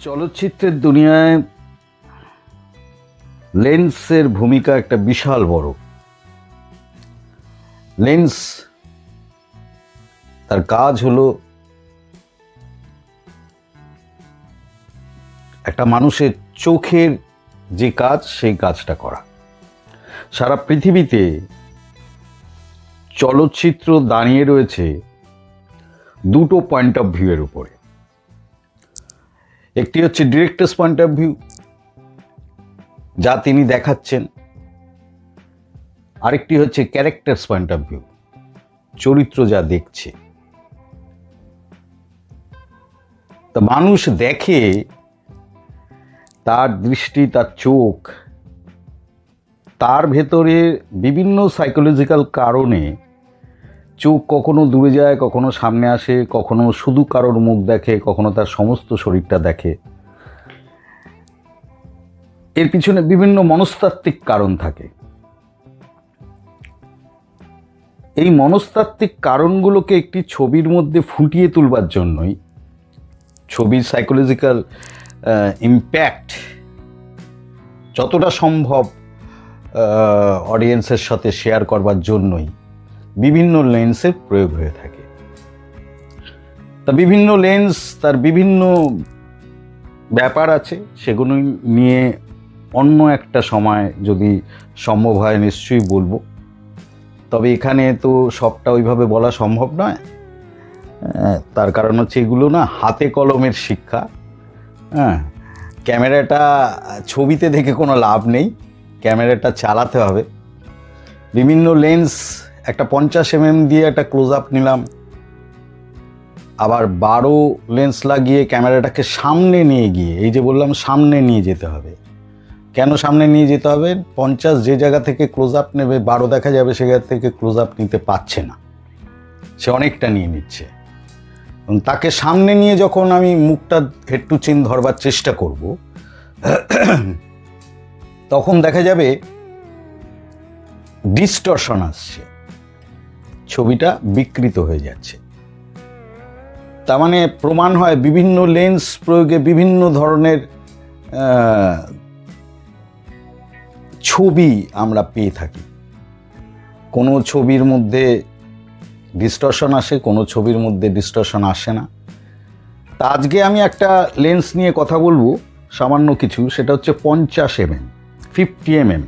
চলচ্চিত্রের দুনিয়ায় লেন্সের ভূমিকা একটা বিশাল বড়। লেন্স তার কাজ হলো একটা মানুষের চোখের যে কাজ, সেই কাজটা করা। সারা পৃথিবীতে চলচ্চিত্র দাঁড়িয়ে রয়েছে দুটো পয়েন্ট অফ ভিউয়ের উপরে। একটি হচ্ছে ডিরেক্টার্স পয়েন্ট অফ ভিউ যা তিনি দেখাচ্ছেন। আরেকটি হচ্ছে ক্যারেক্টার্স পয়েন্ট অফ ভিউ চরিত্র যা দেখছে। তা মানুষ দেখে, তার দৃষ্টি, তার চোখ, তার ভেতরে বিভিন্ন সাইকোলজিক্যাল কারণে চোখ কখনো দূরে যায়, কখনো সামনে আসে, কখনো শুধু কারোর মুখ দেখে, কখনো তার সমস্ত শরীরটা দেখে। এর পিছনে বিভিন্ন মনস্তাত্ত্বিক কারণ থাকে। এই মনস্তাত্ত্বিক কারণগুলোকে একটি ছবির মধ্যে ফুটিয়ে তুলবার জন্যই ছবির সাইকোলজিক্যাল ইম্প্যাক্ট যতটা সম্ভব অডিয়েন্সের সাথে শেয়ার করবার জন্যই বিভিন্ন লেন্সের প্রয়োগ হয়ে থাকে। তা বিভিন্ন লেন্স তার বিভিন্ন ব্যাপার আছে সেগুলো নিয়ে অন্য একটা সময় যদি সম্ভব হয় নিশ্চয়ই বলব। তবে এখানে তো সবটা ওইভাবে বলা সম্ভব নয়। আহ, তার কারণ হচ্ছে এগুলো না হাতে কলমের শিক্ষা। হ্যাঁ ক্যামেরাটা ছবিতে দেখে কোনো লাভ নেই। ক্যামেরাটা চালাতে হবে। বিভিন্ন লেন্স একটা পঞ্চাশ এমএম দিয়ে একটা ক্লোজ আপ নিলাম। আবার বারো লেন্স লাগিয়ে ক্যামেরাটাকে সামনে নিয়ে গিয়ে, এই যে বললাম সামনে নিয়ে যেতে হবে। কেন সামনে নিয়ে যেতে হবে? পঞ্চাশ যে জায়গা থেকে ক্লোজ আপ নেবে, বারো দেখা যাবে, সে জায়গা থেকে ক্লোজ আপ নিতে পারছে না। সে অনেকটা নিয়ে নিচ্ছে। এবং তাকে সামনে নিয়ে যখন আমি মুখটা হেড টু চিন ধরবার চেষ্টা করব, তখন দেখা যাবে ডিস্টর্শন আসছে। ছবিটা বিকৃত হয়ে যাচ্ছে। তার মানে প্রমাণ হয় বিভিন্ন লেন্স প্রয়োগে বিভিন্ন ধরনের ছবি আমরা পেয়ে থাকি। কোনো ছবির মধ্যে ডিস্টর্শন আসে, কোনো ছবির মধ্যে ডিস্টর্শন আসে না। তা আজকে আমি একটা লেন্স নিয়ে কথা বলব, সামান্য কিছু, সেটা হচ্ছে পঞ্চাশ এমএম ফিফটি এমএম।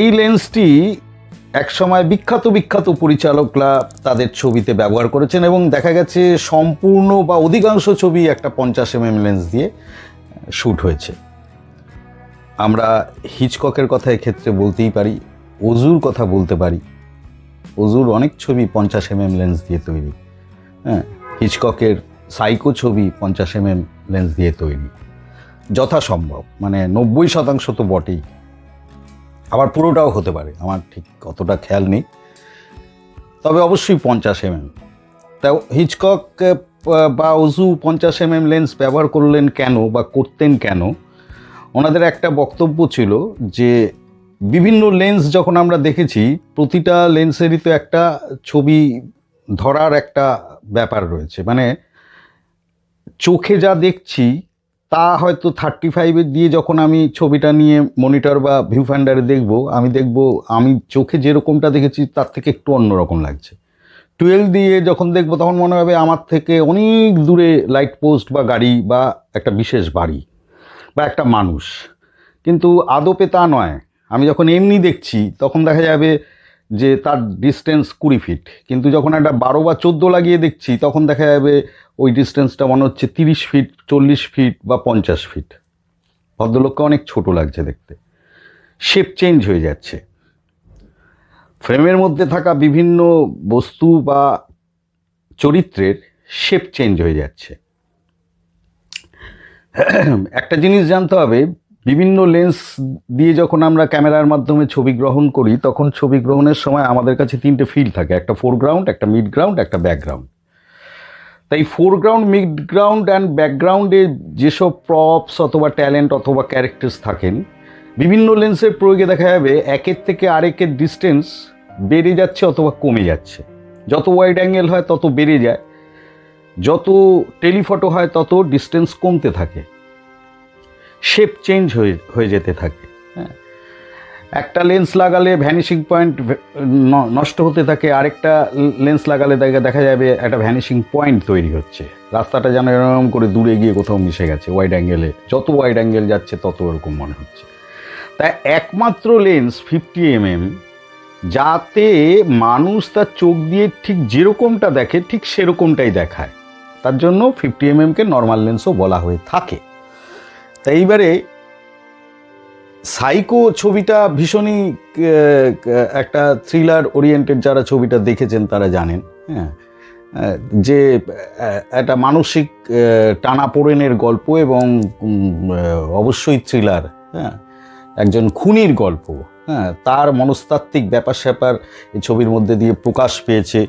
এই লেন্সটি একসময় বিখ্যাত বিখ্যাত পরিচালকরা তাদের ছবিতে ব্যবহার করেছেন এবং দেখা গেছে সম্পূর্ণ বা অধিকাংশ ছবি একটা পঞ্চাশ এমএম লেন্স দিয়ে শ্যুট হয়েছে। আমরা হিচককের কথা এক্ষেত্রে বলতেই পারি, অজুর কথা বলতে পারি। অজুর অনেক ছবি পঞ্চাশ এমএম লেন্স দিয়ে তৈরি। হ্যাঁ হিচককের সাইকো ছবি পঞ্চাশ এমএম লেন্স দিয়ে তৈরি। যথাসম্ভব মানে নব্বই শতাংশ তো বটেই। আবার পুরোটাও হতে পারে, আমার ঠিক অতটা খেয়াল নেই। তবে অবশ্যই পঞ্চাশ এমএম। তা হিচকক বা অজু পঞ্চাশ এমএম লেন্স ব্যবহার করলেন কেন বা করতেন কেন? ওনাদের একটা বক্তব্য ছিল যে, বিভিন্ন লেন্স যখন আমরা দেখেছি, প্রতিটা লেন্সেরই তো একটা ছবি ধরার একটা ব্যাপার রয়েছে। মানে চোখে যা দেখছি তা হয়তো থার্টি ফাইভে দিয়ে যখন আমি ছবিটা নিয়ে মনিটর বা ভিউ ফাইন্ডারে দেখব, আমি দেখব, আমি চোখে যেরকমটা দেখেছি, তার থেকে একটু অন্যরকম লাগছে। টুয়েলভ দিয়ে যখন দেখব, তখন মনে হবে আমার থেকে অনেক দূরে লাইট পোস্ট বা গাড়ি বা একটা বিশেষ বাড়ি বা একটা মানুষ। কিন্তু আদপে তা নয়। আমি যখন এমনি দেখছি, তখন দেখা যাবে যে তার ডিস্টেন্স কুড়ি ফিট কিন্তু যখন একটা বারো বা চোদ্দ লাগিয়ে দেখছি, তখন দেখা যাবে ওই ডিস্টেন্সটা মনে হচ্ছে তিরিশ ফিট চল্লিশ ফিট বা পঞ্চাশ ফিট ভদ্রলোককে অনেক ছোট লাগছে দেখতে। শেপ চেঞ্জ হয়ে যাচ্ছে। ফ্রেমের মধ্যে থাকা বিভিন্ন বস্তু বা চরিত্রের শেপ চেঞ্জ হয়ে যাচ্ছে। একটা জিনিস জানতে হবে বিভিন্ন লেন্স দিয়ে যখন আমরা ক্যামেরার মাধ্যমে ছবি গ্রহণ করি, তখন ছবি গ্রহণের সময় আমাদের কাছে তিনটে ফিল্ড থাকে, একটা ফোরগ্রাউন্ড একটা মিড গ্রাউন্ড একটা ব্যাকগ্রাউন্ড তাই ফোরগ্রাউন্ড মিড গ্রাউন্ড অ্যান্ড ব্যাকগ্রাউন্ডে যেসব প্রপস অথবা ট্যালেন্ট অথবা ক্যারেক্টার্স থাকেন, বিভিন্ন লেন্সের প্রয়োগে দেখা যাবে একের থেকে আরেকের ডিস্টেন্স বেড়ে যাচ্ছে অথবা কমে যাচ্ছে। যত ওয়াইড অ্যাঙ্গেল হয় তত বেড়ে যায়, যত টেলিফটো হয় তত ডিস্টেন্স কমতে থাকে। শেপ চেঞ্জ হয়ে হয়ে যেতে থাকে। হ্যাঁ। একটা লেন্স লাগালে ভ্যানিশিং পয়েন্ট নষ্ট হতে থাকে। আরেকটা লেন্স লাগালে দেখা দেখা যাবে একটা ভ্যানিশিং পয়েন্ট তৈরি হচ্ছে। রাস্তাটা যেন এরকম করে দূরে গিয়ে কোথাও মিশে গেছে ওয়াইড অ্যাঙ্গেলে যত ওয়াইড অ্যাঙ্গেল যাচ্ছে, তত এরকম মনে হচ্ছে। তাই একমাত্র লেন্স ফিফটি এমএম যাতে মানুষ তার চোখ দিয়ে ঠিক যেরকমটা দেখে, ঠিক সেরকমটাই দেখায়। তার জন্য ফিফটি এমএমকে নর্মাল লেন্সও বলা হয়ে থাকে। তাই এইবারে সাইকো ছবিটা ভীষণই একটা থ্রিলার ওরিয়েন্টেড যারা ছবিটা দেখেছেন তারা জানেন হ্যাঁ। যে একটা মানসিক টানাপোড়েনের গল্প এবং অবশ্যই থ্রিলার হ্যাঁ। একজন খুনির গল্প হ্যাঁ। তার মনস্তাত্ত্বিক ব্যাপার স্যাপার এই ছবির মধ্যে দিয়ে প্রকাশ পেয়েছে।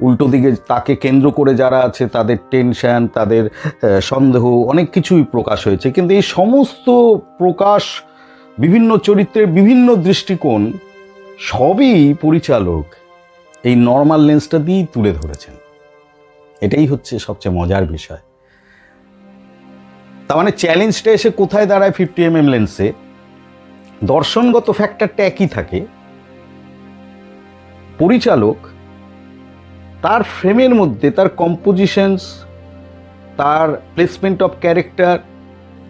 উল্টো দিকে তাকে কেন্দ্র করে যারা আছে, তাদের টেনশন তাদের সন্দেহ, অনেক কিছুই প্রকাশ হয়েছে। কিন্তু এই সমস্ত প্রকাশ, বিভিন্ন চরিত্রের বিভিন্ন দৃষ্টিকোণ, সবই পরিচালক এই নর্মাল লেন্সটা দিয়েই তুলে ধরেছেন। এটাই হচ্ছে সবচেয়ে মজার বিষয়। তার মানে চ্যালেঞ্জটা এসে কোথায় দাঁড়ায় ফিফটি এম এম লেন্সে দর্শনগত ফ্যাক্টরটা একই থাকে। পরিচালক তার ফ্রেমের মধ্যে, তার কম্পোজিশনস তার প্লেসমেন্ট অফ ক্যারেক্টার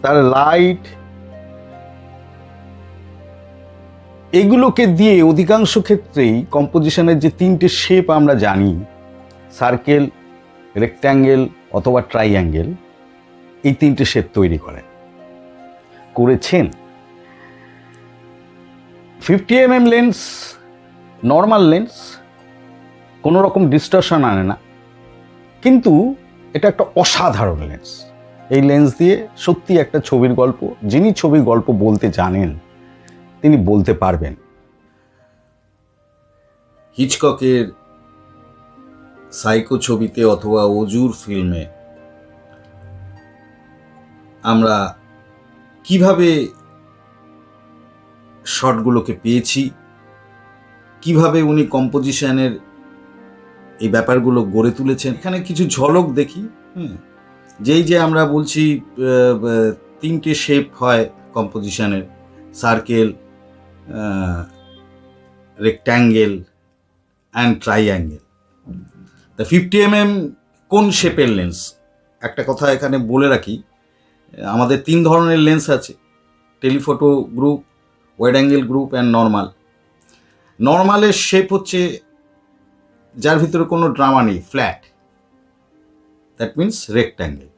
তার লাইট এগুলোকে দিয়ে অধিকাংশ ক্ষেত্রেই কম্পোজিশনের যে তিনটে শেপ আমরা জানি সার্কেল রেক্ট্যাঙ্গেল অথবা ট্রাইঅ্যাঙ্গেল এই তিনটে শেপ তৈরি করেন। করেছেন। Fifty M M lens normal lens কোনো রকম ডিস্টরশন আনে না। কিন্তু এটা একটা অসাধারণ লেন্স এই লেন্স দিয়ে সত্যি একটা ছবির গল্প, যিনি ছবির গল্প বলতে জানেন, তিনি বলতে পারবেন। হিচককের সাইকো ছবিতে অথবা অজুর ফিল্মে আমরা কীভাবে শটগুলোকে পেয়েছি, কীভাবে উনি কম্পোজিশনের এই ব্যাপারগুলো গড়ে তুলেছেন। এখানে কিছু ঝলক দেখি। যেই যে আমরা বলছি তিনটে শেপ হয় কম্পোজিশনের সার্কেল রেক্ট্যাঙ্গেল অ্যান্ড ট্রাইঅ্যাঙ্গেল তা ফিফটি এম এম কোন শেপের লেন্স একটা কথা এখানে বলে রাখি, আমাদের তিন ধরনের লেন্স আছে। Telephoto group wide angle group and normal নর্মালের shape হচ্ছে যার ভিতরে কোনো ড্রামা নেই, ফ্ল্যাট। দ্যাট মিন্স রেক্ট্যাঙ্গেল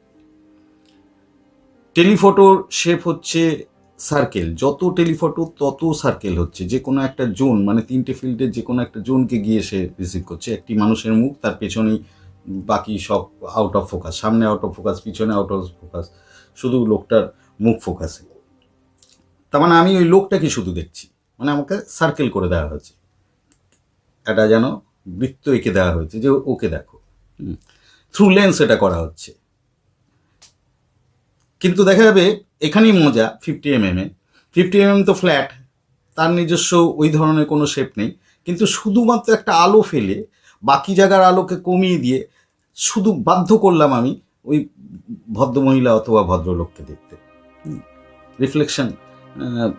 টেলিফটোর শেপ হচ্ছে সার্কেল যত টেলিফটো তত সার্কেল হচ্ছে। যে কোনো একটা জোন মানে তিনটে ফিল্ডের যে কোনো একটা জোনকে গিয়ে সে রিসিভ করছে। একটি মানুষের মুখ, তার পেছনেই বাকি সব আউট অফ ফোকাস সামনে আউট অফ ফোকাস পিছনে আউট অফ ফোকাস শুধু লোকটার মুখ ফোকাসে তার মানে আমি ওই লোকটাকে শুধু দেখছি। মানে আমাকে সার্কেল করে দেওয়া হয়েছে। এটা যেন বৃত্ত এঁকে দেওয়া হয়েছে, যে ওকে দেখো। থ্রু লেন্স এটা করা হচ্ছে। কিন্তু দেখা যাবে এখানেই মজা ফিফটি এম এম এ। ফিফটি এম এম তো ফ্ল্যাট তার নিজস্ব ওই ধরনের কোনো শেপ নেই। কিন্তু শুধুমাত্র একটা আলো ফেলে, বাকি জায়গার আলোকে কমিয়ে দিয়ে শুধু বাধ্য করলাম আমি ওই ভদ্রমহিলা অথবা ভদ্রলোককে দেখতে। রিফ্লেকশন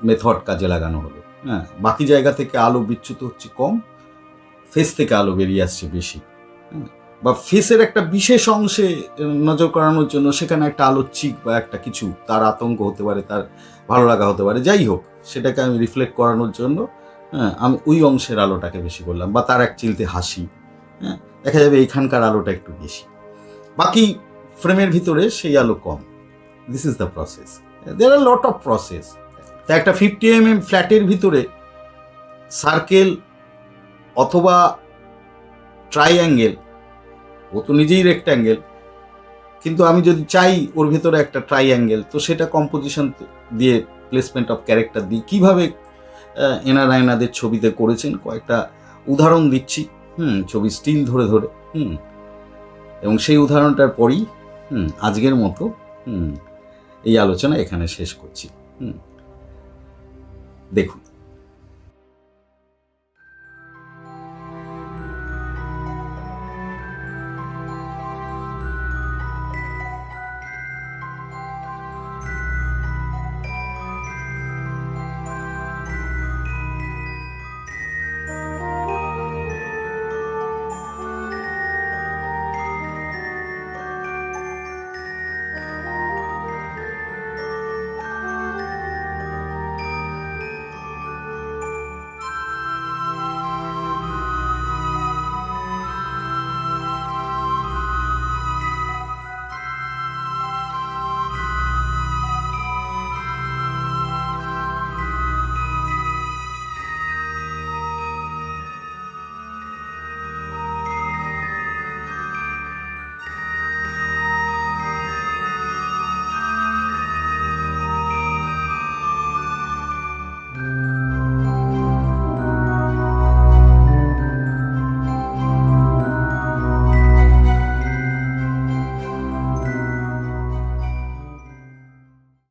মেথড কাজে লাগানো হলো। হ্যাঁ বাকি জায়গা থেকে আলো বিচ্যুত হচ্ছে কম ফেস থেকে আলো বেরিয়ে আসছে বেশি। বা ফেসের একটা বিশেষ অংশে নজর করানোর জন্য সেখানে একটা আলোর চিক বা একটা কিছু, তার আতঙ্ক হতে পারে, তার ভালো লাগা হতে পারে, যাই হোক, সেটাকে আমি রিফ্লেক্ট করানোর জন্য হ্যাঁ আমি ওই অংশের আলোটাকে বেশি করলাম বা তার এক চিলতে হাসি হ্যাঁ দেখা যাবে এইখানকার আলোটা একটু বেশি। বাকি ফ্রেমের ভিতরে সেই আলো কম। This is the process there are lot of process তা একটা ফিফটি এম এম ফ্ল্যাটের ভিতরে সার্কেল অথবা ট্রাইঅ্যাঙ্গেল ও তো নিজেই রেক্ট্যাঙ্গেল কিন্তু আমি যদি চাই ওর ভেতরে একটা ট্রাইঅ্যাঙ্গেল তো সেটা কম্পোজিশন দিয়ে প্লেসমেন্ট অফ ক্যারেক্টার দিই কীভাবে এনা রায়নাদের ছবিতে করেছেন? কয়েকটা উদাহরণ দিচ্ছি। হুম, ছবি স্টিল ধরে ধরে, হুম। এবং সেই উদাহরণটার পরই, হুম, আজকের মতো, হুম, এই আলোচনা এখানে শেষ করছি। হুম। দেখুন